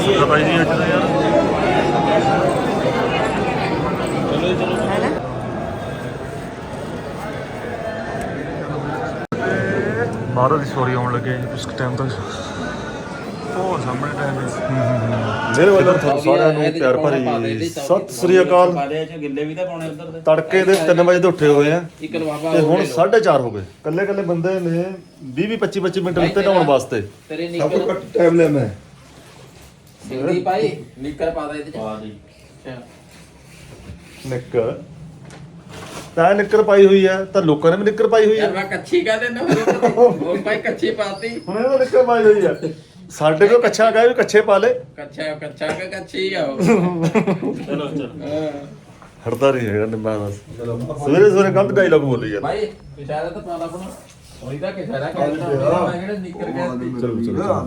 ਅੱਜ ਬਾਹਰੋਂ ਦੀ ਸੋਰੀ ਆਉਣ ਲੱਗੇ ਕੁਝ ਟਾਈਮ ਤੱਕ। ਉਹ ਸਾਹਮਣੇ ਟਾਈਮ ਮੇਰੇ ਵੱਲੋਂ ਤੁਹਾਨੂੰ ਸਾਰਿਆਂ ਨੂੰ ਪਿਆਰ ਭਰੀ ਸਤਿ ਸ੍ਰੀ ਅਕਾਲ। ਤੜਕੇ ਦੇ 3 ਵਜੇ ਤੋਂ ਉੱਠੇ ਹੋਏ ਆ ਤੇ ਹੁਣ 4:30 ਹੋ ਗਏ। ਕੱਲੇ ਕੱਲੇ ਬੰਦੇ ਨੇ 20 25 25 ਮਿੰਟ ਲਿੱਤੇ ਨਹਾਉਣ ਵਾਸਤੇ। ਤੇਰੇ ਸਭ ਤੋਂ ਘੱਟ ਟਾਈਮ ਮੈਂ। ਸਿੰਦੀ ਪਾਈ ਨਿੱਕਰ ਪਾ ਦੇ ਇਹਦੇ ਚ। ਪਾ ਦੇ। ਨਿੱਕਰ। ਤਾਂ ਨਿੱਕਰ ਪਾਈ ਹੋਈ ਆ ਤਾਂ ਲੋਕਾਂ ਨੇ ਵੀ ਨਿੱਕਰ ਪਾਈ ਹੋਈ ਯਾਰ ਆ ਮੈਂ ਕੱਚੀ ਕਹ ਦਿੰਦਾ ਹੋਰ ਭਾਈ ਕੱਚੀ ਪਾਤੀ। ਹੁਣ ਇਹਦਾ ਨਿੱਕਰ ਪਾਈ ਹੋਈ ਆ। ਸਾਡੇ ਕੋਲ ਕੱਛਾ ਕਹੇ ਵੀ ਕੱਛੇ ਪਾ ਲੈ। ਕੱਚਾ ਕੱਚਾ ਕਿ ਕੱਚੀ ਆ ਉਹ। ਚਲੋ ਚਲੋ। ਹਟਦਾ ਨਹੀਂ ਹੈਗਾ ਨਿੰਬਾ ਬਸ। ਸਵੇਰੇ ਸਵੇਰੇ ਗਲਤ ਡਾਇਲੌਗ ਬੋਲੀ ਯਾਰ। ਭਾਈ ਇਸ਼ਾਰਾ ਤਾਂ ਪਾ ਲਾ ਆਪਣਾ ਉਹੀ ਤਾਂ ਇਸ਼ਾਰਾ ਕਹਿੰਦਾ ਮੈਂ ਕਿਹੜਾ ਨਿੱਕਰ ਕਹਿੰਦੀ ਚਲੋ ਚਲੋ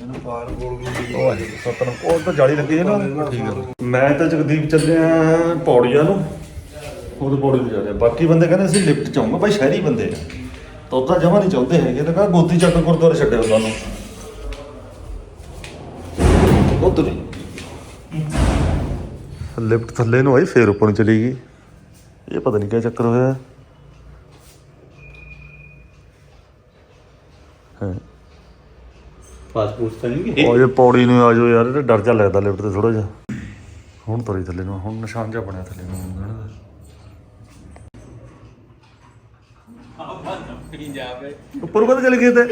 ਮੈਨੂੰ ਪਾਰ ਬੋਲ ਗਈ ਉਹ ਆ ਜੀ, ਸਤਨਾਮ ਉਹ ਤਾਂ ਜਾਲੀ ਲੱਗੀ ਹੈ ਨਾ। ਠੀਕ ਹੈ। ਮੈਂ ਤਾਂ ਜਗਦੀਪ ਚੱਲੇ ਆ ਪੌੜੀਆਂ ਨੂੰ ਉਹਦੇ ਪੌੜੀ ਨੂੰ ਜਾ ਰਿਹਾ। ਬਾਕੀ ਬੰਦੇ ਕਹਿੰਦੇ ਅਸੀਂ ਲਿਫਟ ਚ ਆਉਂਗਾ ਭਾਈ ਸ਼ਹਿਰੀ ਬੰਦੇ ਆ। ਤਾਂ ਉੱਦਾਂ ਜਮਾ ਨਹੀਂ ਚਾਹੁੰਦੇ ਹੈਗੇ ਤਾਂ ਕਹਾ ਗੋਤੀ ਚੱਕ ਗੁਰਦੁਆਰੇ ਛੱਡਿਓ ਤੁਹਾਨੂੰ ਉਧਰ ਹੀ। ਲਿਫਟ ਥੱਲੇ ਨੂੰ ਆਈ ਫੇਰ ਉੱਪਰ ਨੂੰ ਚਲੀ ਗਈ। ਇਹ ਪਤਾ ਨਹੀਂ ਕਿਆ ਚੱਕਰ ਹੋਇਆ। ਹੈ। ਪਾਸਪੋਰਟ ਤਾਂ ਨਹੀਂ ਉਹ ਜੇ ਪੌੜੀ ਨੂੰ ਆ ਜਾਓ ਯਾਰ ਇਹ ਡਰ ਜਾ ਲੱਗਦਾ ਲਿਫਟ ਤੇ ਥੋੜਾ ਜਿਹਾ। ਹੁਣ ਤੁਰੀ ਥੱਲੇ ਨੂੰ ਹੁਣ ਨਿਸ਼ਾਨ ਜਿਹਾ ਬਣਿਆ ਥੱਲੇ ਨੂੰ। ਹੁਣ ਨਾ। ਜਾਵੇ ਉੱਪਰ ਕਦ ਚਲੇ ਗਏ ਤੇ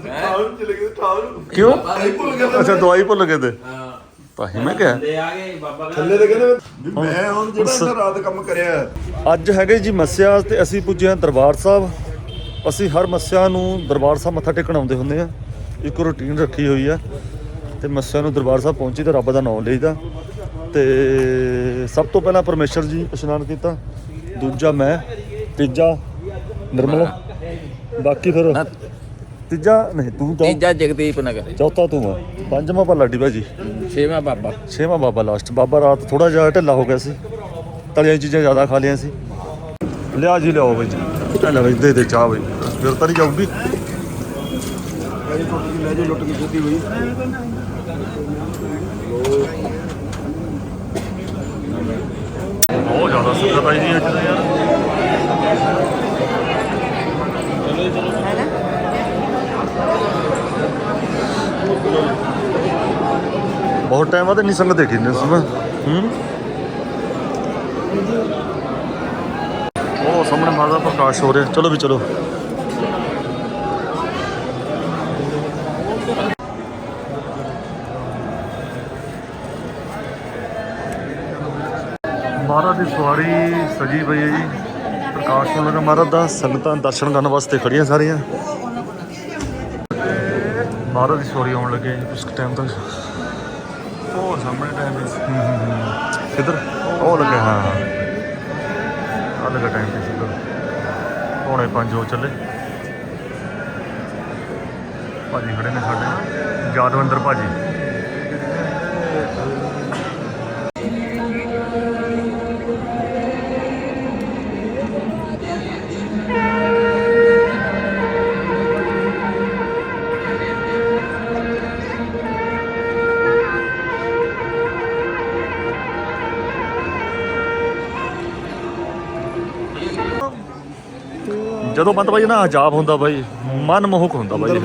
ਠਾਲ ਚਲੇ ਗਏ ਠਾਲ ਕਿਉਂ? ਭੁੱਲ ਗਏ ਅੱਛਾ ਦਵਾਈ ਭੁੱਲ ਗਏ ਤੇ। ਹਾਂ ਤਾਂ ਹੀ ਮੈਂ ਕਿਹਾ। ਲੈ ਆ ਗਏ ਬਾਬਾ ਥੱਲੇ ਤੇ ਕਹਿੰਦੇ ਵੀ ਮੈਂ ਹੁਣ ਜਿਹੜਾ ਇੰਨਾ ਰਾਤ ਕੰਮ ਕਰਿਆ। ਅੱਜ ਹੈਗੇ ਜੀ ਮੱਸਿਆ ਤੇ ਅਸੀਂ ਪੁੱਜੇ ਹਾਂ ਦਰਬਾਰ ਸਾਹਿਬ। ਅਸੀਂ ਹਰ ਮੱਸਿਆ ਨੂੰ ਦਰਬਾਰ ਸਾਹਿਬ ਮੱਥਾ ਟੇਕਣ ਆਉਂਦੇ ਹੁੰਦੇ ਆ ਇੱਕ ਰੁਟੀਨ ਰੱਖੀ ਹੋਈ ਆ ਤੇ ਮੱਸਿਆ ਨੂੰ ਦਰਬਾਰ ਸਾਹਿਬ ਪਹੁੰਚੀ ਤੇ ਰੱਬ ਦਾ ਨਾਮ ਲਈਦਾ। ਤੇ ਸਭ ਤੋਂ ਪਹਿਲਾਂ ਪਰਮੇਸ਼ਰ ਜੀ ਇਸ਼ਨਾਨ ਕੀਤਾ ਦੂਜਾ ਮੈਂ ਤੀਜਾ ਨਿਰਮਲ ਬਾਕੀ ਫਿਰ ਤੀਜਾ ਨਹੀਂ ਤੂੰ ਚੌ- ਤੀਜਾ ਜਗਦੀਪ ਨਗਰ। ਚੌਥਾ ਤੂੰ ਆ। ਪੰਜਵਾਂ ਪਾ ਲਾਡੀ ਭਾਜੀ ਛੇਵਾਂ ਬਾਬਾ। ਛੇਵਾਂ ਬਾਬਾ ਲਾਸਟ ਬਾਬਾ ਰਾਤ ਥੋੜਾ ਜਿਹਾ ਢਿੱਲਾ ਹੋ ਗਿਆ ਸੀ। ਤਲੀਆਂ ਚੀਜ਼ਾਂ ਜ਼ਿਆਦਾ ਖਾ ਲਿਆ ਸੀ। ਲਿਆ ਜੀ ਲਿਆਓ ਬਈ ਜੀ। ਲੈ ਬਈ ਦੇ ਦੇ ਚਾਹ ਬਈ। ਫਿਰ ਤਾਂ ਨਹੀਂ ਟੁੱਟ ਗਈ ਲੈ ਜੇ ਲੁੱਟ ਕੇ ਸਿੱਧੀ ਹੋਈ। ਬਹੁਤ ਜ਼ਿਆਦਾ ਸੁੱਕਾ ਜੀ ਅੱਜ ਤਾਂ ਯਾਰ। ਬਹੁਤ ਟਾਈਮ ਬਾਅਦ ਇੰਨੀ ਸੰਗਤ ਦੇਖੀ ਨੇ ਸੁਣ ਹੂੰ? ਉਹ ਸਾਹਮਣੇ ਮਾਤਾ ਪ੍ਰਕਾਸ਼ ਹੋ ਰਿਹਾ। ਚਲੋ ਵੀ ਚਲੋ। ਦੀ ਸਵਾਰੀ ਸਜੀ ਪਈ ਹੈ ਜੀ। ਪ੍ਰਕਾਸ਼ ਹੋਣ ਲੱਗਾ ਮਹਾਰਾਜ ਦਾ ਸੰਗਤਾਂ ਦਰਸ਼ਨ ਕਰਨ ਵਾਸਤੇ ਖੜੀਆਂ ਸਾਰੀਆਂ। ਮਹਾਰਾਜ ਦੀ ਸਵਾਰੀ ਆਉਣ ਲੱਗੇ ਜੀ ਕੁਝ ਟਾਈਮ ਤੱਕ। ਉਹ ਸਾਹਮਣੇ ਟਾਈਮ ਕਿੱਧਰ? ਉਹ ਲੱਗੇ ਹਾਂ ਆ ਲੱਗਾ ਟਾਈਮ ਤੇ ਸੀ ਪੌਣੇ 5 ਹੋ ਚੱਲੇ। ਭਾਜੀ ਖੜੇ ਨੇ ਸਾਡੇ। ਯਾਦਵੰਦਰ ਭਾਜੀ। ਜਦੋਂ ਬੰਦ ਬਾਈ ਨਾ ਹਜਾਬ ਹੁੰਦਾ ਬਾਈ ਮਨ ਮੋਹਕ ਹੁੰਦਾ ਬਾਈ।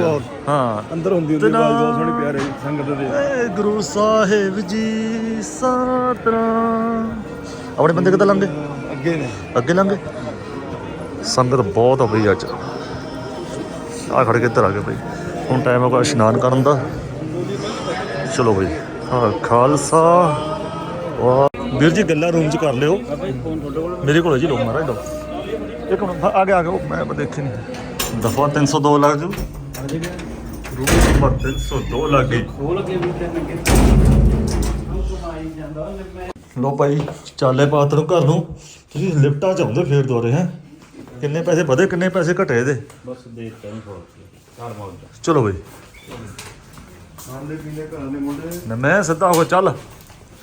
ਹਾਂ। ਅੰਦਰ ਹੁੰਦੀ ਹੁੰਦੀ ਆਵਾਜ਼ ਬਹੁਤ ਸੋਹਣੀ ਪਿਆਰੀ ਸੰਗਤ ਦੇ। ਗੁਰੂ ਸਾਹਿਬ ਜੀ ਸਤਨਾਮ ਆਪਣੇ ਬੰਦੇ ਕਿੱਦਾਂ ਲੰਘੇ? ਅੱਗੇ ਨੇ। ਅੱਗੇ ਲੰਘੇ? ਸੰਗਤ ਬਹੁਤ ਆ ਬਈ ਅੱਜ। ਆ ਖੜ ਕੇ ਇੱਧਰ ਆ ਗਏ ਬਈ। ਹੁਣ ਟਾਈਮ ਹੋ ਗਿਆ ਇਸ਼ਨਾਨ ਕਰਨ ਦਾ। ਚਲੋ ਬਈ ਹਾਂ ਖਾਲਸਾ। ਵਾਹ। ਵੀਰ ਜੀ ਗੱਲਾਂ ਰੂਮ 'ਚ ਕਰ ਲਿਓ। ਮੇਰੇ ਕੋਲ ਹੈ ਜੀ ਲੋਕ ਮਹਾਰਾਜ। ਲੋ ਇੱਕ ਮਿੰਟ ਆ ਗਿਆ ਆ ਗਿਆ ਉਹ ਮੈਂ ਦੇਖੇ ਨਹੀਂ ਦਫਾ 302 ਲੱਗ ਜੂ। ਰੂਮ ਨੰਬਰ 302 ਲੱਗ ਗਈ। ਲੋ ਭਾਈ ਚਾਲੇ ਪਾਤ ਨੂੰ ਘਰ ਨੂੰ। ਤੁਸੀਂ ਲਿਫਟਾਂ ਚ ਆਉਂਦੇ ਫੇਰ ਦੁਆਰੇ ਹੈ? ਕਿੰਨੇ ਪੈਸੇ ਵਧੇ ਕਿੰਨੇ ਪੈਸੇ ਘਟੇ ਇਹਦੇ? ਬਸ ਦੇਖ ਚਲੋ ਬਈ ਖਾਂਦੇ ਪੀਂਦੇ ਘਰਾਂ ਦੇ ਮੁੰਡੇ। ਨਾ ਮੈਂ ਸਿੱਧਾ ਹੋ ਕੇ ਚੱਲ।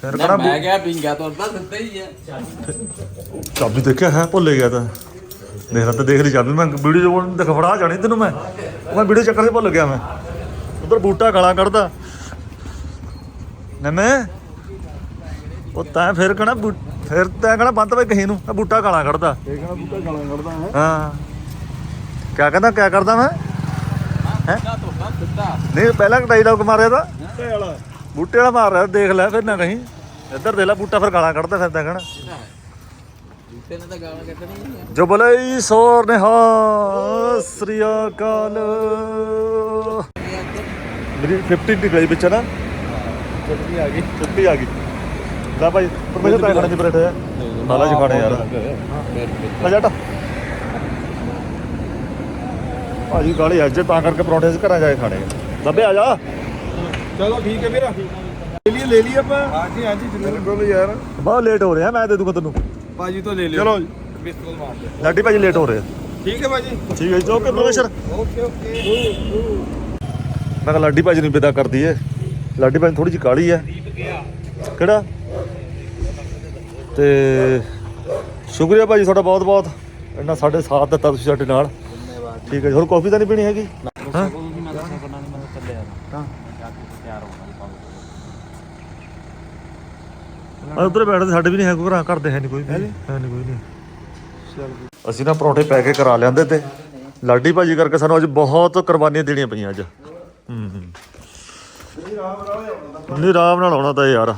ਫਿਰ ਕਹਣਾ ਮੈਂ ਕਿਹਾ ਪਿੰਗਾ ਤੋਂ ਤਾਂ ਸਿੱਧਾ ਹੀ ਹੈ ਚਾਬੀ ਦੇਖਿਆ ਹੈ ਭੁੱਲ ਗਿਆ ਤਾਂ। ਦੇਖ ਤਾਂ ਦੇਖ ਲਈ ਚਾਬੀ ਮੈਂ ਵੀਡੀਓ ਕੋਲ ਦਿਖ ਫੜਾ ਜਾਣੀ ਤੈਨੂੰ ਮੈਂ। ਮੈਂ ਵੀਡੀਓ ਚੱਕਰ 'ਚ ਭੁੱਲ ਗਿਆ ਮੈਂ। ਉਧਰ ਬੂਟਾ ਗਾਲਾਂ ਕੱਢਦਾ। ਨਵੇਂ ਉਹ ਤੈਂ ਫਿਰ ਕਹਣਾ ਫਿਰ ਤੈਂ ਕਹਣਾ ਬੰਦ ਵੇ ਕਹੀ ਨੂੰ ਆ ਬੂਟਾ ਕਾਲਾ ਖੜਦਾ ਇਹ ਬੂਟਾ ਗਾਲਾਂ ਕੱਢਦਾ ਹੈ। ਹਾਂ। ਕਿਆ ਕਹਿੰਦਾ ਕਿਆ ਕਰਦਾ ਮੈਂ? ਸਿੱਧਾ ਨਹੀਂ ਪਹਿਲਾਂ ਡਾਇਲੌਗ ਮਾਰਿਆ ਤਾਂ ਤੇ ਵਾਲਾ। ਬੂਟੇ ਵਾਲਾ ਮਾਰ ਰਿਹਾ ਦੇਖ ਲੈ ਫਿਰ ਨਾ ਕਹੀਂ। ਇੱਧਰ ਦੇ ਲੈ ਬੂਟਾ ਫਿਰ ਗਾਲਾਂ ਕੱਢਦਾ ਫਿਰਦਾ ਕਹਣਾ। ਬੂਟੇ ਨੇ ਤਾਂ ਗਾਲਾਂ ਕੱਢਣੀਆਂ ਹੀ ਆ। ਜੋ ਬੋਲੇ ਸੋਰ ਨੇ ਹਾਂ ਸ੍ਰੀ ਅਕਾਲ। ਮੇਰੀ 50 ਨਿਕਲੀ ਵਿੱਚ ਨਾ। 50 ਆ ਗਈ। 50 ਆ ਗਈ। ਲੈ ਭਾਈ ਪਰਮੇਸ਼ਰ ਤਾਂ ਖਾਣੇ ਦੀ ਬਰੇਟ ਹੈ ਨਾਲਾ ਚ ਖਾਣੇ ਯਾਰ। ਲੈ ਜੱਟ ਭਾਜੀ ਗਾਲੀ ਅੱਜ ਤਾਂ ਕਰਕੇ ਪਰੌਂਠੇ ਚ ਘਰਾਂ ਜਾ ਕੇ ਖਾਣੇ ਲੱਭੇ ਆ ਜਾ। ਚਲੋ ਠੀਕ ਹੈ ਵੀਰਾ। ਲੈ ਲਈ ਲੈ ਲਈ ਆਪਾਂ। ਹਾਂਜੀ ਹਾਂਜੀ ਜ਼ਰੂਰ ਬੋਲ ਯਾਰ ਬਹੁਤ ਲੇਟ ਹੋ ਰਿਹਾ ਮੈਂ ਦੇ ਦੂੰਗਾ ਤੈਨੂੰ। ਬਾਜੀ ਤੋਂ ਲੈ ਲਿਓ। ਚਲੋ ਬਿਸਕੁਟ ਮਾਰ ਦੇ ਲਾਡੀ ਭਾਜੀ ਲੇਟ ਹੋ ਰਹੇ ਆ। ਠੀਕ ਹੈ ਬਾਜੀ ਠੀਕ ਹੈ ਜੀ ਓਕੇ ਪਰਮੇਸ਼ਰ ਓਕੇ ਓਕੇ। ਮੈਂ ਕਿਹਾ ਲਾਡੀ ਭਾਜੀ ਨੂੰ ਵਿਦਾ ਕਰਦੀ ਏ ਲਾਡੀ ਭਾਜੀ ਥੋੜੀ ਜਿਹੀ ਕਾਲੀ ਹੈ। ਕਿਹੜਾ? ਤੇ ਸ਼ੁਕਰੀਆ ਭਾਜੀ ਤੁਹਾਡਾ ਬਹੁਤ ਬਹੁਤ ਇੰਨਾ ਸਾਡੇ ਸਾਥ ਦਿੱਤਾ ਤੁਸੀਂ ਸਾਡੇ ਨਾਲ। ਠੀਕ ਹੈ ਜੀ ਹੋਰ ਕਾਫੀ ਤਾਂ ਨਹੀਂ ਪੀਣੀ ਹੈਗੀ? ਹਾਂ? ਆ ਉਧਰ ਬੈਠਦੇ ਸਾਡੇ ਵੀ ਨਹੀਂ ਹੈ ਕੋਈ ਘਰਾਂ ਘਰ ਦੇ ਹੈ ਨਹੀਂ ਕੋਈ ਵੀ ਹੈ ਨਹੀਂ ਕੋਈ ਨਹੀਂ। ਅਸੀਂ ਨਾ ਪਰੌਂਠੇ ਪੈ ਕੇ ਕਰਾ ਲਿਆਂਦੇ ਤੇ ਲਾਡੀ ਭਾਜੀ ਕਰਕੇ ਸਾਨੂੰ ਅੱਜ ਬਹੁਤ ਕੁਰਬਾਨੀਆਂ ਦੇਣੀਆਂ ਪਈਆਂ ਅੱਜ। ਹੂੰ ਹੂੰ। ਨਹੀਂ ਆਰਾਮ ਨਾਲ ਆਉਣਾ ਤਾਂ ਯਾਰ।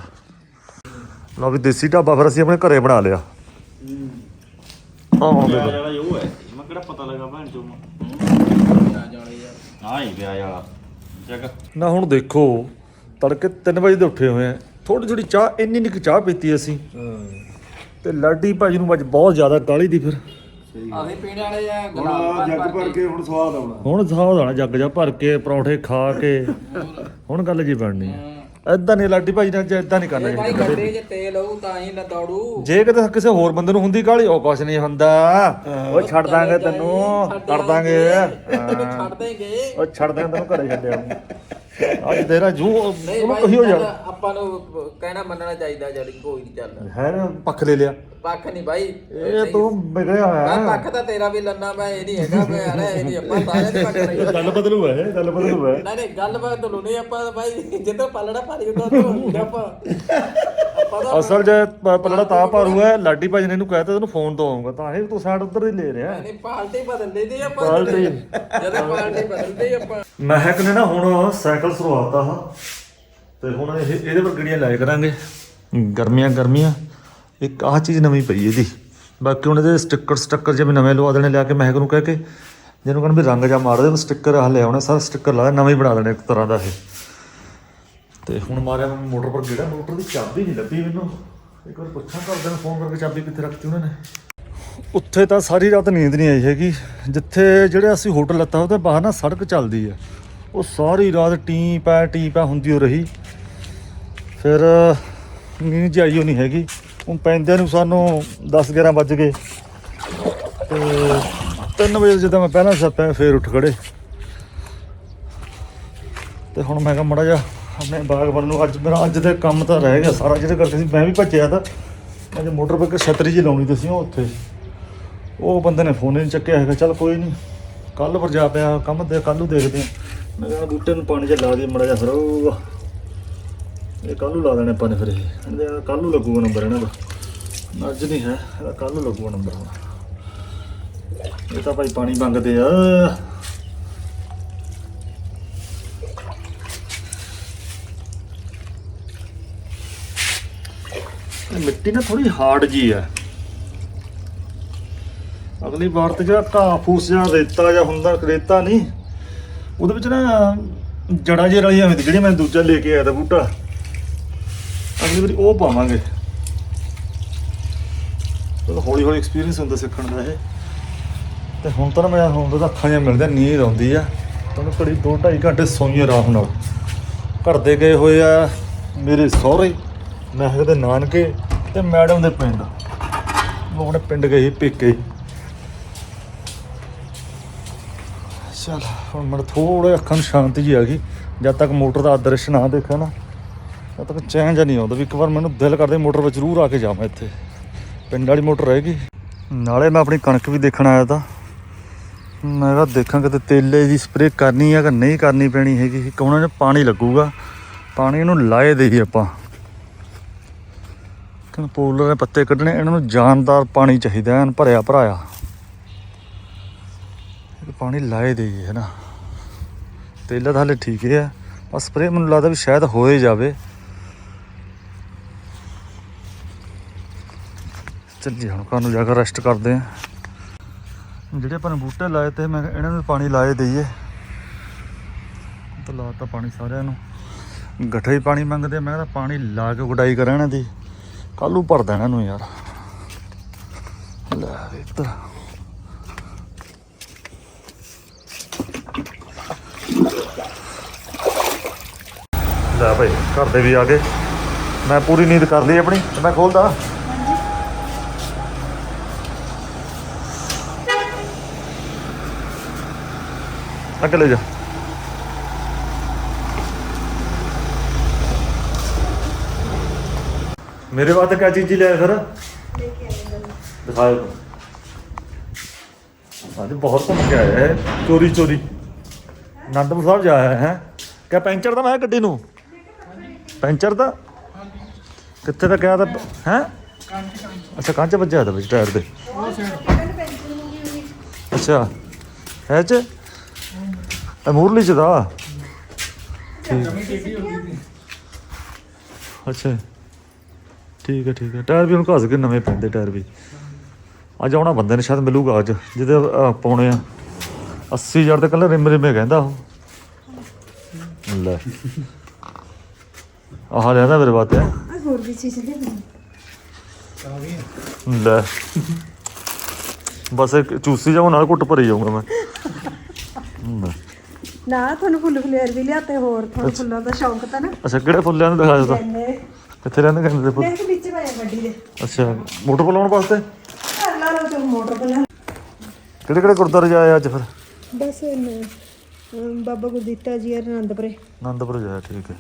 ਲਓ ਵੀ ਦੇਸੀ ਢਾਬਾ ਫਿਰ ਅਸੀਂ ਆਪਣੇ ਘਰੇ ਬਣਾ ਲਿਆ। ਹਾਂ ਹਾਂ ਦੇ ਵਾਲਾ ਉਹ ਹੈ। ਮੈਂ ਕਿਹੜਾ ਪਤਾ ਲੱਗਾ ਭੈਣ ਚੋਂ ਹਾਂ ਹੀ ਗਿਆ ਵਾਲਾ। ਜਗ। ਨਾ ਹੁਣ ਦੇਖੋ ਤੜਕੇ 3 ਵਜੇ ਦੇ ਉੱਠੇ ਹੋਏ ਆ। ਥੋੜੀ ਥੋੜੀ ਚਾਹ ਇੰਨੀ ਨਿੱਕ ਚਾਹ ਪੀਤੀ ਅਸੀਂ। ਤੇ ਲਾਡੀ ਭਾਜੀ ਨੂੰ ਅੱਜ ਬਹੁਤ ਜ਼ਿਆਦਾ ਕਾਲੀ ਦੀ ਫਿਰ। ਅਸੀਂ ਪੀਣ ਵਾਲੇ ਆ ਹੁਣ ਗੁਲਾਬ ਜੱਗ ਭਰ ਕੇ। ਹੁਣ ਸਵਾਦ ਆਉਣਾ। ਹੁਣ ਸਾਹ ਆਣਾ ਜੱਗ ਜਾ ਭਰ ਕੇ ਪਰੌਂਠੇ ਖਾ ਕੇ। ਹੁਣ ਗੱਲ ਜੀ ਬਣਨੀ ਐਦਾਂ ਨਹੀਂ ਲਾਡੀ ਭਾਜੀ ਨੇ ਅੱਜ ਐਦਾਂ ਨਹੀਂ ਕਰਨਾ ਭਾਈ ਜੀ ਗੱਡੇ 'ਚ ਤੇਲ ਹੋਊ ਤਾਂ ਹੀ ਨਾ ਦੌੜੂ। ਜੇ ਕਿਤੇ ਕਿਸੇ ਹੋਰ ਬੰਦੇ ਨੂੰ ਹੁੰਦੀ ਕਾਲੀ ਉਹ ਕੁਛ ਨਹੀਂ ਹੁੰਦਾ। ਉਹ ਛੱਡ ਦਾਂਗੇ ਤੈਨੂੰ ਕਰ ਦਾਂਗੇ। ਛੱਡ ਦੇਂਗੇ। ਉਹ ਛੱਡ ਦਾਂਗੇ ਤੈਨੂੰ ਘਰੇ ਛੱਡਿਆ ਅੱਜ ਤੇਰਾ ਜੂ ਨਹੀਂ ਉਹਨੂੰ ਕਹੀ ਹੋ ਜਾ ਆਪਾਂ ਨੂੰ ਕਹਿਣਾ ਮੰਨਣਾ ਚਾਹੀਦਾ ਜਦ ਕੋਈ ਨਹੀਂ ਚੱਲ ਹੈ ਨਾ ਪੱਖ ਲੈ ਲਿਆ। ਪੱਖ ਨਹੀਂ ਭਾਈ। ਇਹ ਤੂੰ ਵਿਗੜਿਆ ਹੋਇਆ ਮੈਂ ਹੈ। ਪੱਖ ਤਾਂ ਤੇਰਾ ਵੀ ਲੰਨਾ ਮੈਂ ਇਹ ਨਹੀਂ ਹੈਗਾ ਮੈਂ ਯਾਰ ਇਹ ਨਹੀਂ ਆਪਾਂ ਸਾਰਿਆਂ ਦੇ ਪੱਖ ਨਹੀਂ ਗੱਲ ਬਦਲੂ ਹੈ ਗੱਲ ਬਦਲੂ ਹੈ। ਨਹੀਂ ਨਹੀਂ ਗੱਲ ਤੋਂ ਨਹੀਂ ਆਪਾਂ ਤਾਂ ਭਾਈ ਜਿੱਦੋਂ ਪਲੜਾ ਭਾਰੀ ਹੁੰਦਾ ਤੋਂ ਆਪਾਂ ਅਸਲ ਜੇ ਪਲੜਾ ਤਾਂ ਭਾਰੂ ਹੈ ਲਾਡੀ ਭਾਜੀ ਨੇ ਇਹਨੂੰ ਕਹਿਤਾ ਤੈਨੂੰ ਫੋਨ ਤੋਂ ਆਉਂਗਾ ਤਾਂ ਇਹ ਤੂੰ ਸਾਈਡ ਉੱਧਰ ਹੀ ਲੈ ਰਿਹਾ। ਨਹੀਂ ਪਾਲਟੀ ਬਦਲਦੇ ਦੀ ਆਪਾਂ। ਪਾਲਟੀ। ਜਦੋਂ ਪਾਲਟੀ ਬਦਲਦੇ ਆਪਾਂ। ਮਹਿਕ ਨੇ ਨਾ ਹੁਣ ਸਾਈਕਲ ਸਰਵਾਤਾ ਹਾਂ। ਤੇ ਹੁਣ ਇਹ, ਇਹਦੇ ਪਰ ਗੜੀਆਂ ਲਾਇਆ ਕਰਾਂਗੇ? ਗਰਮੀਆਂ ਗਰਮੀਆਂ। ਇੱਕ ਆਹ ਚੀਜ਼ ਨਵੀਂ ਪਈ ਇਹਦੀ। ਬਾਕੀ ਹੁਣ ਇਹਦੇ ਸਟicker ਸਟicker ਜਿਵੇਂ ਨਵੇਂ ਲਵਾ ਦੇਣੇ, ਲਿਆ ਕੇ ਮਹਿਕ ਨੂੰ ਕਹਿ ਕੇ ਜਿਹਨੂੰ ਕਹਿਣ ਵੀ ਰੰਗ ਜਾ ਮਾਰ ਦੇ ਸਟicker ਆਹ ਲੈ ਆਉਣਾ ਸਾਰਾ ਸਟicker ਲਾ ਨਵੇਂ ਬਣਾ ਦੇਣੇ ਇੱਕ ਤਰ੍ਹਾਂ ਦਾ ਇਹ। ਤੇ ਹੁਣ ਮਾਰਿਆ ਮੈਂ ਮੋਟਰ ਪਰ ਗੇੜਾ, ਮੋਟਰ ਦੀ ਚਾਬੀ ਨਹੀਂ ਲੱਭੀ ਮੈਨੂੰ। ਇੱਕ ਵਾਰ ਪੁੱਛਾਂ ਘਰਦਿਆਂ ਨੂੰ ਫੋਨ ਕਰਕੇ ਚਾਬੀ ਕਿੱਥੇ ਰੱਖਤੀ ਉਹਨਾਂ ਨੇ। ਉੱਥੇ ਤਾਂ ਸਾਰੀ ਰਾਤ ਨੀਂਦ ਨਹੀਂ ਆਈ ਹੈਗੀ। ਜਿੱਥੇ ਜਿਹੜੇ ਅਸੀਂ ਹੋਟਲ ਲੱਤਾ, ਉਹਦੇ ਬਾਹਰ ਨਾ ਸੜਕ ਚੱਲਦੀ ਹੈ ਉਹ ਸਾਰੀ ਰਾਤ ਟੀ ਪੈ ਟੀ ਪੈ ਹੁੰਦੀ ਹੋ ਰਹੀ। ਫਿਰ, ਨੀਂਦ ਜਿਹੀ ਆਈ ਨਹੀਂ ਹੈਗੀ। ਉਹ ਪੈਂਦਿਆਂ ਨੂੰ ਸਾਨੂੰ 10 11 ਵੱਜ ਗਏ। ਤੇ 3 ਵਜੇ ਜਦੋਂ ਮੈਂ ਪਹਿਲਾਂ ਸੱਪਿਆ ਫੇਰ ਉੱਠ ਖੜੇ। ਤੇ ਹੁਣ ਮੈਂ ਕਿਹਾ, ਮੜਾ ਜਾ ਆਪਣੇ ਬਾਗਬਾਨ ਨੂੰ ਅੱਜ ਮੇਰਾ ਅੱਜ ਦੇ ਕੰਮ ਤਾਂ ਰਹਿ ਗਿਆ ਸਾਰਾ ਜਿਹੜੇ ਕਰਕੇ ਸੀ ਮੈਂ ਵੀ ਭੱਜਿਆ ਤਾਂ। ਅੱਜ ਮੋਟਰ ਪਰ ਛਤਰੀ ਜੀ ਲਾਉਣੀ ਤੁਸੀਂ ਉਹ ਉੱਥੇ। ਉਹ ਬੰਦੇ ਨੇ ਫੋਨ ਨਹੀਂ ਚੱਕਿਆ ਹੈਗਾ। ਚੱਲ ਕੋਈ ਨਹੀਂ ਕੱਲ ਪਰ ਜਾ ਪਿਆ, ਕੰਮ ਤੇ ਕੱਲ ਨੂੰ ਦੇਖਦੇ ਆ ਮੈਂ ਕਿਹਾ ਬੂਟੇ ਨੂੰ ਪਾਣੀ ਚ ਲਾ ਦੇ ਮੜਾ ਜਾ ਫਿਰ ਉਹ ਇਹ ਕੱਲ ਨੂੰ ਲਾ ਦੇਣਾ ਆਪਾਂ ਨੇ ਫਿਰ ਇਹ। ਕੱਲ ਨੂੰ ਲੱਗੂਗਾ ਨੰਬਰ ਇਹਨਾਂ ਦਾ। ਅੱਜ ਨਹੀਂ ਹੈ, ਇਹਦਾ ਕੱਲ ਨੂੰ ਲੱਗੂਗਾ ਨੰਬਰ ਇਹ ਤਾਂ ਭਾਈ ਪਾਣੀ ਮੰਗਦੇ ਆ। ਮਿੱਟੀ ਨਾ ਥੋੜੀ ਹਾਰਡ ਜੀ ਆ ਅਗਲੀ ਵਾਰ ਤੇ ਜਿਹੜਾ ਘਾਹ ਫੂਸ ਜਾਂ ਰੇਤਾ ਜਾਂ ਹੁੰਦਾ, ਰੇਤਾ ਨਹੀਂ। ਉਹਦੇ ਵਿੱਚ ਨਾ ਜੜਾਂ ਜਿਹੀ ਰਲੀਆਂ ਹੋਈਆਂ ਜਿਹੜੀ ਮੈਂ ਦੂਜਾ ਲੈ ਕੇ ਆਇਆ ਤਾ ਬੂਟਾ। ਅਗਲੀ ਵਾਰੀ ਉਹ ਪਾਵਾਂਗੇ। ਹੌਲੀ ਹੌਲੀ ਐਕਸਪੀਰੀਅੰਸ ਹੁੰਦਾ ਸਿੱਖਣ ਦਾ ਇਹ। ਤੇ ਹੁਣ ਤਾਂ ਨਾ ਮੈਂ ਹੁਣ ਤਾਂ ਅੱਖਾਂ ਜਿਹਾ ਮਿਲਦੇ ਨੀਂਦ ਆਉਂਦੀ ਆ। ਤੁਹਾਨੂੰ ਘੜੀ 2 2.5 ਘੰਟੇ ਸੌਂਈਏ ਆਰਾਮ ਨਾਲ। ਘਰ ਦੇ ਗਏ ਹੋਏ ਆ ਮੇਰੇ ਸਹੁਰੇ ਮਹਿਕ ਦੇ ਨਾਨਕੇ ਤੇ ਮੈਡਮ ਦੇ ਪਿੰਡ। ਉਹ ਆਪਣੇ ਪਿੰਡ ਗਏ ਸੀ ਪੇਕੇ। ਚਲ, ਹੁਣ ਮਨ ਥੋੜਾ ਅੱਖਾਂ ਨੂੰ ਸ਼ਾਂਤੀ ਜੀ ਆ ਗਈ। ਜਦ ਤੱਕ ਮੋਟਰ ਦਾ ਦ੍ਰਿਸ਼ ਨਾ ਦੇਖਾਂ ਨਾ, ਤਦ ਤੱਕ ਚੈਨ ਜਿਹਾ ਨਹੀਂ ਆਉਂਦਾ ਵੀ ਇੱਕ ਵਾਰ ਮੈਨੂੰ ਦਿਲ ਕਰਦੇ ਮੋਟਰ ਵਿੱਚ ਜ਼ਰੂਰ ਆ ਕੇ ਜਾਵਾਂ ਇੱਥੇ। ਪਿੰਡ ਵਾਲੀ ਮੋਟਰ ਰਹੇਗੀ ਨਾਲੇ ਮੈਂ ਆਪਣੀ ਕਣਕ ਵੀ ਦੇਖਣ ਆਇਆ ਤਾਂ। ਮੈਂ ਕਿਹਾ ਦੇਖਾਂ ਕਿਤੇ ਤੇਲੇ ਦੀ ਸਪਰੇਅ ਕਰਨੀ ਆ ਕਿ ਨਹੀਂ ਕਰਨੀ ਪੈਣੀ ਹੈਗੀ। ਕਿ ਨੇ ਪਾਣੀ ਲੱਗੂਗਾ। ਪਾਣੀ ਇਹਨੂੰ ਲਾਏ ਦੇਈਏ ਆਪਾਂ। ਕਿ ਪੂਲਰ ਦੇ ਪੱਤੇ ਕੱਢਣੇ, ਇਹਨਾਂ ਨੂੰ ਜਾਨਦਾਰ ਪਾਣੀ ਚਾਹੀਦਾ, ਐਨ ਭਰਿਆ ਭਰਾਇਆ। ਇਹ ਪਾਣੀ ਲਾਏ ਦੇਈਏ ਹੈ ਨਾ। ਤੇਲਾ ਤਾਂ ਹਲੇ ਠੀਕ ਹੀ ਹੈ, ਪਰ ਸਪਰੇ ਮੈਨੂੰ ਲੱਗਦਾ ਵੀ ਸ਼ਾਇਦ ਹੋਏ ਜਾਵੇ। ਚੱਲੀ ਹੁਣ ਘਰ ਨੂੰ ਜਾ ਕੇ ਰੈਸਟ ਕਰਦੇ ਆ ਜਿਹੜੇ ਆਪਾਂ ਨੇ ਬੂਟੇ ਲਾਏ ਤੇ ਮੈਂ ਕਿਹਾ ਇਹਨਾਂ ਨੂੰ ਪਾਣੀ ਲਾਏ ਦਈਏ। ਤਾਂ ਲਾਤਾ ਪਾਣੀ ਸਾਰਿਆਂ ਨੂੰ। ਗੱਠੇ ਹੀ ਪਾਣੀ ਮੰਗਦੇ ਮੈਂ ਕਹਿੰਦਾ ਪਾਣੀ ਲਾ ਕੇ ਗੁਡਾਈ ਕਰਾਂ ਇਹਨਾਂ ਦੀ। ਕੱਲ੍ਹ ਭਰ ਦੇਣਾ ਇਹਨੂੰ ਯਾਰ। ਲੈ ਇੱਧਰ। ਲੈ ਭਾਈ, ਘਰ ਦੇ ਵੀ ਆ ਗਏ। ਮੈਂ ਪੂਰੀ ਨੀਂਦ ਕਰ ਲਈ ਆਪਣੀ ਤੇ ਮੈਂ ਖੋਲਦਾ। ਅੱਗੇ ਲੈ ਜਾ। ਮੇਰੇ ਵਾਸਤੇ ਕਿਆ ਚੀਜ਼ ਲਿਆ ਫਿਰ? ਦਿਖਾਓ ਅੱਜ ਬਹੁਤ ਘੁੰਮ ਕੇ ਆਇਆ ਹੈ ਚੋਰੀ ਚੋਰੀ ਅਨੰਦਪੁਰ ਸਾਹਿਬ ਜਾਇਆ ਹੈ। ਕਿਆ ਪੈਂਚਰ ਦਾ ਮੈਂ ਗੱਡੀ ਨੂੰ? ਪੈਂਚਰ ਦਾ? ਕਿੱਥੇ ਦਾ ਗਿਆ ਤਾਂ, ਹੈ? ਅੱਛਾ ਕੰਚ ਵੱਜਿਆ ਤਾਂ ਵਿੱਚ ਟਾਇਰ ਦੇ। ਅੱਛਾ, ਹੈ ਚ? ਇਹ ਮੂਰਲੀ ਚ ਦਾ ਠੀਕ। ਅੱਛਾ। ਠੀਕ ਹੈ ਠੀਕ ਹੈ। ਟਾਇਰ ਵੀ ਹੁਣ ਘਸ ਕੇ ਨਵੇਂ ਪੈਂਦੇ ਟਾਇਰ ਵੀ। ਅੱਜ ਆਉਣਾ ਬੰਦੇ ਨੇ, ਸ਼ਾਇਦ ਮਿਲੂਗਾ ਅੱਜ। ਜਿਹਦੇ ਪਾਉਣੇ ਆ। 80000 ਦੇ ਕੱਲੇ ਰਿਮ ਰਿਮੇ ਕਹਿੰਦਾ ਉਹ। ਲੈ। ਆਹ ਲੈਣਾ ਮੇਰੇ ਬਾਤ ਹੈ ਹੋਰ ਵੀ ਚੀਜ਼ ਲੈ ਲੈ। ਬਸ ਇੱਕ ਚੂਸੀ ਜਾਉ ਨਾਲ ਘੁੱਟ ਭਰੀ ਜਾਊਂਗਾ ਮੈਂ। ਲੈ। ਨਾ ਤੁਹਾਨੂੰ ਫੁੱਲ ਫਲੇਰ ਵੀ ਲਿਆਤੇ ਹੋਰ ਤੁਹਾਨੂੰ ਫੁੱਲਾਂ ਦਾ ਸ਼ੌਂਕ ਤਾਂ ਨਾ। ਅੱਛਾ ਕਿਹੜੇ ਫੁੱਲਿਆਂ ਨੂੰ ਦਿਖਾ ਦਿੱਤਾ? ਕਿੱਥੇ ਰਹਿੰਦੇ ਕਹਿੰਦੇ ਤੇ ਫੁੱਲ? ਵਿੱਚ ਪਾਇਆ ਗੱਡੀ ਦੇ। ਅੱਛਾ ਮੋਟਰ ਪਲਾਉਣ ਵਾਸਤੇ? ਘਰ ਲਾ ਲਓ ਤੇ ਮੋਟਰ ਬਣਾ ਕਿਹੜੇ ਕਿਹੜੇ ਗੁਰਦੁਆਰੇ ਜਾਏ ਅੱਜ ਫਿਰ? ਬਸ ਇਹਨੇ ਬਾਬਾ ਗੁਰਦੀਤਾ ਜੀ ਆਨੰਦਪੁਰੇ ਆਨੰਦਪੁਰ ਜਾਇਆ ਠੀਕ ਹੈ।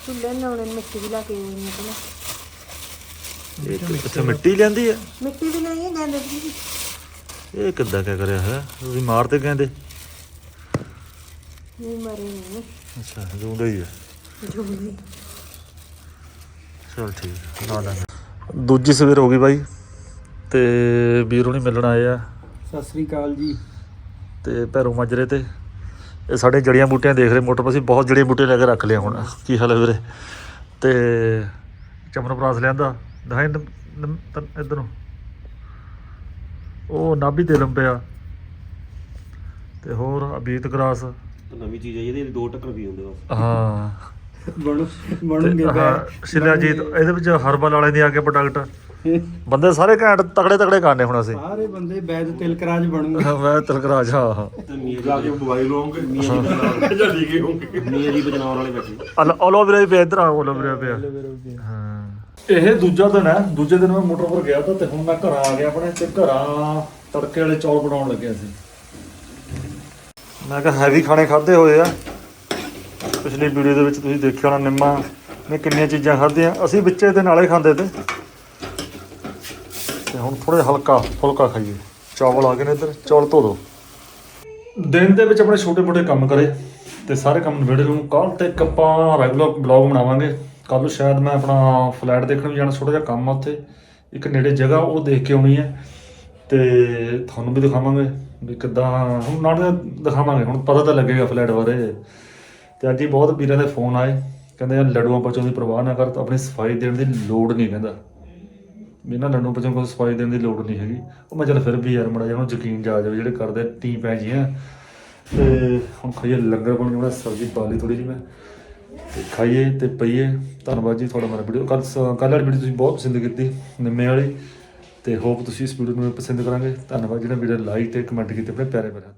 ਫੁੱਲਾਂ ਲਾਉਣੇ ਨੂੰ ਮਿੱਟੀ ਵੀ ਲਾ ਕੇ ਆਈ ਹਾਂ ਪਹਿਲਾਂ ਅੱਛਾ ਮਿੱਟੀ ਲੈਂਦੀ ਹੈ ਮਿੱਟੀ ਵੀ ਨਹੀਂ ਹੈ ਗੰਦ ਦੀ ਇਹ ਕਿੱਦਾਂ ਕਿਆ ਕਰਿਆ ਹੈ? ਤੁਸੀਂ ਮਾਰਦੇ ਕਹਿੰਦੇ ਨਹੀਂ ਮਰੇ ਨਹੀਂ ਅੱਛਾ ਜੂੰਦਾ ਹੀ ਹੈ ਜੁਗਦੀ ਚਲ ਠੀਕ ਲਾ ਦਾਂਗੇ ਦੂਜੀ ਸਵੇਰ ਹੋ ਗਈ ਬਾਈ ਤੇ ਵੀਰੋਂ ਨਹੀਂ ਮਿਲਣ ਆਏ ਆ। ਸਤਿ ਸ੍ਰੀ ਅਕਾਲ ਜੀ। ਤੇ ਭੈਰੋ ਮਾਜਰੇ ਤੇ। ਇਹ ਸਾਡੇ ਜੜੀਆਂ ਬੂਟੀਆਂ ਦੇਖ ਰਹੇ ਮੋਟਰ ਪਾਸੇ ਬਹੁਤ ਜੜੀਆਂ ਬੂਟੀਆਂ ਲੈ ਕੇ ਰੱਖ ਲਿਆ ਹੁਣ। ਕੀ ਹਾਲ ਹੈ ਵੀਰੇ? ਤੇ ਚਮਨਪ੍ਰਾਸ ਲਿਆਂਦਾ। ਦਿਖਾਈ ਇੱਧਰ ਨੂੰ ਉਹ ਨਾਭੀ ਤੇ ਲੰਬਿਆ ਤੇ ਹੋਰ ਅਬੀਤ ਗਰਾਸ। ਨਵੀਂ ਚੀਜ਼ ਹੈ ਇਹਦੇ ਦੋ ਟੱਕਰ ਵੀ ਹੁੰਦੇ ਬਸ। ਹਾਂ। ਬਣੂ ਬਣੂਗੇ ਹਾਂ ਸ਼ਿਲਾਜੀਤ ਇਹਦੇ ਵਿੱਚ ਹਰਬਲ ਵਾਲੇ ਦੀ ਆ ਕੇ ਪ੍ਰੋਡਕਟ ਬੰਦੇ ਸਾਰੇ ਘੈਂਟ ਤਗੜੇ ਤਗੜੇ ਕਰਨੇ ਹੁਣ ਅਸੀਂ। ਸਾਰੇ ਬੰਦੇ ਬੈਦ ਤਿਲਕਰਾਜ ਬਣੂਗੇ ਮੈਂ ਤਿਲਕਰਾਜ ਹਾਂ ਹਾਂ। ਤੇ ਮੀਆਂ ਜਾ ਕੇ ਬੁਆਈ ਲੋਗੇ ਮੀਆਂ ਜੀ ਬਜਨਾਵਰ ਜਾਂ ਲੀਗੇ ਹੋਗੇ ਮੀਆਂ ਜੀ ਬਜਨਾਵਰ ਵਾਲੇ ਬੈਠੇ। ਓਲੋਵੀਰਾ ਵੀ ਪਿਆ ਇੱਧਰ ਆ ਓਲੋਵੀਰਾ ਪਿਆ। ਹਾਂ। ਇਹ ਦੂਜਾ ਦਿਨ ਹੈ ਦੂਜੇ ਦਿਨ ਮੈਂ ਮੋਟਰ ਪਰ ਗਿਆ ਤਾਂ ਤੇ ਹੁਣ ਮੈਂ ਘਰਾਂ ਆ ਗਿਆ ਆਪਣੇ ਤੇ ਘਰਾਂ ਤੜਕੇ ਵਾਲੇ ਚੌਲ ਬਣਾਉਣ ਲੱਗਿਆ ਸੀ। ਮੈਂ ਕਿਹਾ ਹੈਵੀ ਖਾਣੇ ਖਾਦੇ ਹੋਏ ਆ। ਪਿਛਲੀ ਵੀਡੀਓ ਦੇ ਵਿੱਚ ਤੁਸੀਂ ਦੇਖਿਆ ਹੋਣਾ ਨਿੰਮਾ ਨੇ ਕਿੰਨੀਆਂ ਚੀਜ਼ਾਂ ਖਾਧੀਆਂ। ਅਸੀਂ ਵਿੱਚੇ ਦੇ ਨਾਲੇ ਖਾਂਦੇ ਤੇ। ਹੁਣ ਥੋੜਾ ਹਲਕਾ ਫੁਲਕਾ ਖਾਈਏ। ਚਾਵਲ ਆ ਗਏ ਨੇ ਇੱਧਰ ਚੌਲ ਧੋ ਦੋ। ਦਿਨ ਦੇ ਵਿੱਚ ਆਪਣੇ ਛੋਟੇ ਮੋਟੇ ਕੰਮ ਕਰੇ ਤੇ ਸਾਰੇ ਕੰਮ ਨਿਬੇੜੇ ਨੂੰ ਕੱਲ ਤੇ ਇੱਕ ਆਪਾਂ ਰੈਗੂਲਰ ਬਲੌਗ ਬਣਾਵਾਂਗੇ। ਕੱਲ ਨੂੰ ਸ਼ਾਇਦ ਮੈਂ ਆਪਣਾ ਫਲੈਟ ਦੇਖਣ ਵੀ ਜਾਣਾ, ਛੋਟਾ ਜਿਹਾ ਕੰਮ ਆ ਉੱਥੇ। ਇੱਕ ਨੇੜੇ ਜਗ੍ਹਾ, ਉਹ ਦੇਖ ਕੇ ਆਉਣੀ ਹੈ। ਤੇ ਤੁਹਾਨੂੰ ਵੀ ਦਿਖਾਵਾਂਗੇ ਵੀ ਕਿੱਦਾਂ, ਹੁਣ ਨਾਲ ਦਿਖਾਵਾਂਗੇ। ਹੁਣ ਪਤਾ ਤਾਂ ਲੱਗੇਗਾ ਫਲੈਟ ਬਾਰੇ। ਤੇ ਅੱਜ ਹੀ ਬਹੁਤ ਵੀਰਾਂ ਦੇ ਫੋਨ ਆਏ। ਕਹਿੰਦੇ ਯਾਰ ਲੜੂਆਂ ਪਚੋਂ ਦੀ ਪਰਵਾਹ ਨਾ ਕਰ ਤੂੰ ਆਪਣੀ ਸਫ਼ਾਈ ਦੇਣ ਦੀ ਲੋੜ ਨਹੀਂ ਕਹਿੰਦਾ। ਵੀ ਨਾ ਲੜੂ ਪਚੋਂ ਕੋਈ ਸਫ਼ਾਈ ਦੇਣ ਦੀ ਲੋੜ ਨਹੀਂ ਹੈਗੀ। ਉਹ ਮੈਂ ਚੱਲ ਫਿਰ ਵੀ ਯਾਰ ਮੜਾ ਜਿਹਾ ਉਹਨੂੰ ਯਕੀਨ ਜਾ ਜਾਵੇ ਜਿਹੜੇ ਕਰਦੇ ਟੀ ਪੈ ਜੀ ਜੀਆਂ ਤੇ ਹੁਣ ਖਾਈਏ ਲੰਗਰ ਬਣ ਜਾਣਾ ਸਬਜ਼ੀ ਪਾ ਲਈ ਥੋੜੀ ਜਿਹੀ ਮੈਂ। ਤੇ ਖਾਈਏ ਤੇ ਪਈਏ ਧੰਨਵਾਦ ਜੀ ਤੁਹਾਡਾ ਮੇਰਾ ਵੀਡੀਓ ਕੱਲ ਕੱਲ੍ਹ ਵਾਲੀ ਵੀਡੀਓ ਤੁਸੀਂ ਬਹੁਤ ਪਸੰਦ ਕੀਤੀ, ਨਿੰਮੇ ਵਾਲੀ। ਤੇ ਹੋਪ ਤੁਸੀਂ ਇਸ ਵੀਡੀਓ ਨੂੰ ਪਸੰਦ ਕਰਾਂਗੇ। ਧੰਨਵਾਦ ਜਿਹੜਾ ਵੀਡੀਓ ਲਾਈਕ ਤੇ ਕਮੈਂਟ ਕੀਤੇ ਆਪਣੇ ਪਿਆਰੇ ਪਿਆਰੇ